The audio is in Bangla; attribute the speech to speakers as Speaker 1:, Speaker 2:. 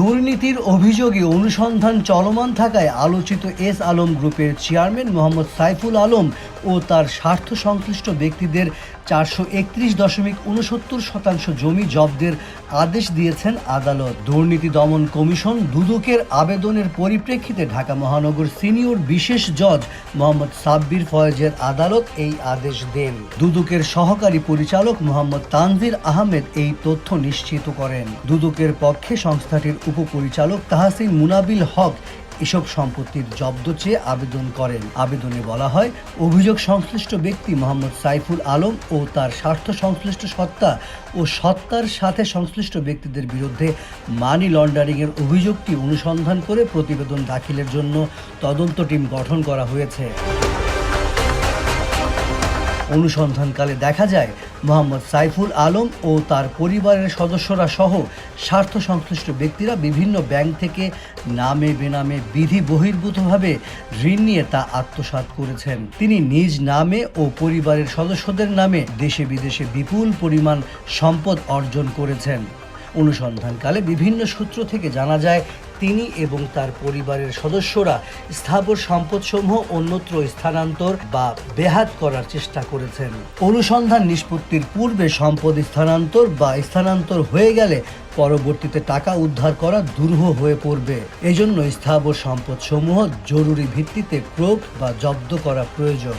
Speaker 1: দুর্নীতির অভিযোগে অনুসন্ধান চলমান থাকায় আলোচিত এস আলম গ্রুপের চেয়ারম্যান মোহাম্মদ সাইফুল আলম ও তার স্বার্থ সংশ্লিষ্ট ব্যক্তিদের চারশো একত্রিশ দশমিক উনসত্তর শতাংশ জমি জব্দের আদেশ দিয়েছেন আদালত। দুর্নীতি দমন কমিশন দুদকের আবেদনের পরিপ্রেক্ষিতে ঢাকা মহানগর সিনিয়র বিশেষ জজ মোহাম্মদ সাব্বির ফয়েজের আদালত এই আদেশ দেন। দুদকের সহকারী পরিচালক মোহাম্মদ তানজির আহমেদ এই তথ্য নিশ্চিত করেন। দুদকের পক্ষে সংস্থাটির উপপরিচালক তাহসিন মুনাবিল হক এসব সম্পত্তির জব্দ চেয়ে আবেদন করেন। আবেদনে বলা হয়, অভিযোগ সংশ্লিষ্ট ব্যক্তি মোহাম্মদ সাইফুল আলম ও তার স্বার্থ সংশ্লিষ্ট সত্তা ও সত্তার সাথে সংশ্লিষ্ট ব্যক্তিদের বিরুদ্ধে মানি লন্ডারিংয়ের অভিযোগটি অনুসন্ধান করে প্রতিবেদন দাখিলের জন্য তদন্ত টিম গঠন করা হয়েছে। অনুসন্ধানকালে দেখা যায় মোহাম্মদ সাইফুল আলম ও তার পরিবারের সদস্যরা সহ স্বার্থ সংশ্লিষ্ট ব্যক্তিরা বিভিন্ন ব্যাংক থেকে নামে বেনামে বিধি বহির্ভূতভাবে ঋণ নিয়ে তা আত্মসাৎ করেছেন। তিনি নিজ নামে ও পরিবারের সদস্যদের নামে দেশে বিদেশে বিপুল পরিমাণ সম্পদ অর্জন করেছেন। অনুসন্ধানকালে বিভিন্ন সূত্র থেকে জানা যায় তিনি এবং তার পরিবারের সদস্যরা স্থাবর সম্পদসমূহ অন্যত্র স্থানান্তর বা বেহাত করার চেষ্টা করেছেন। অনুসন্ধান নিষ্পত্তির পূর্বে সম্পদ স্থানান্তর বা স্থানান্তর হয়ে গেলে পরবর্তীতে টাকা উদ্ধার করা দুরূহ হয়ে পড়বে। এজন্য স্থাবর সম্পদসমূহ জরুরি ভিত্তিতে ক্রোক বা জব্দ করা প্রয়োজন।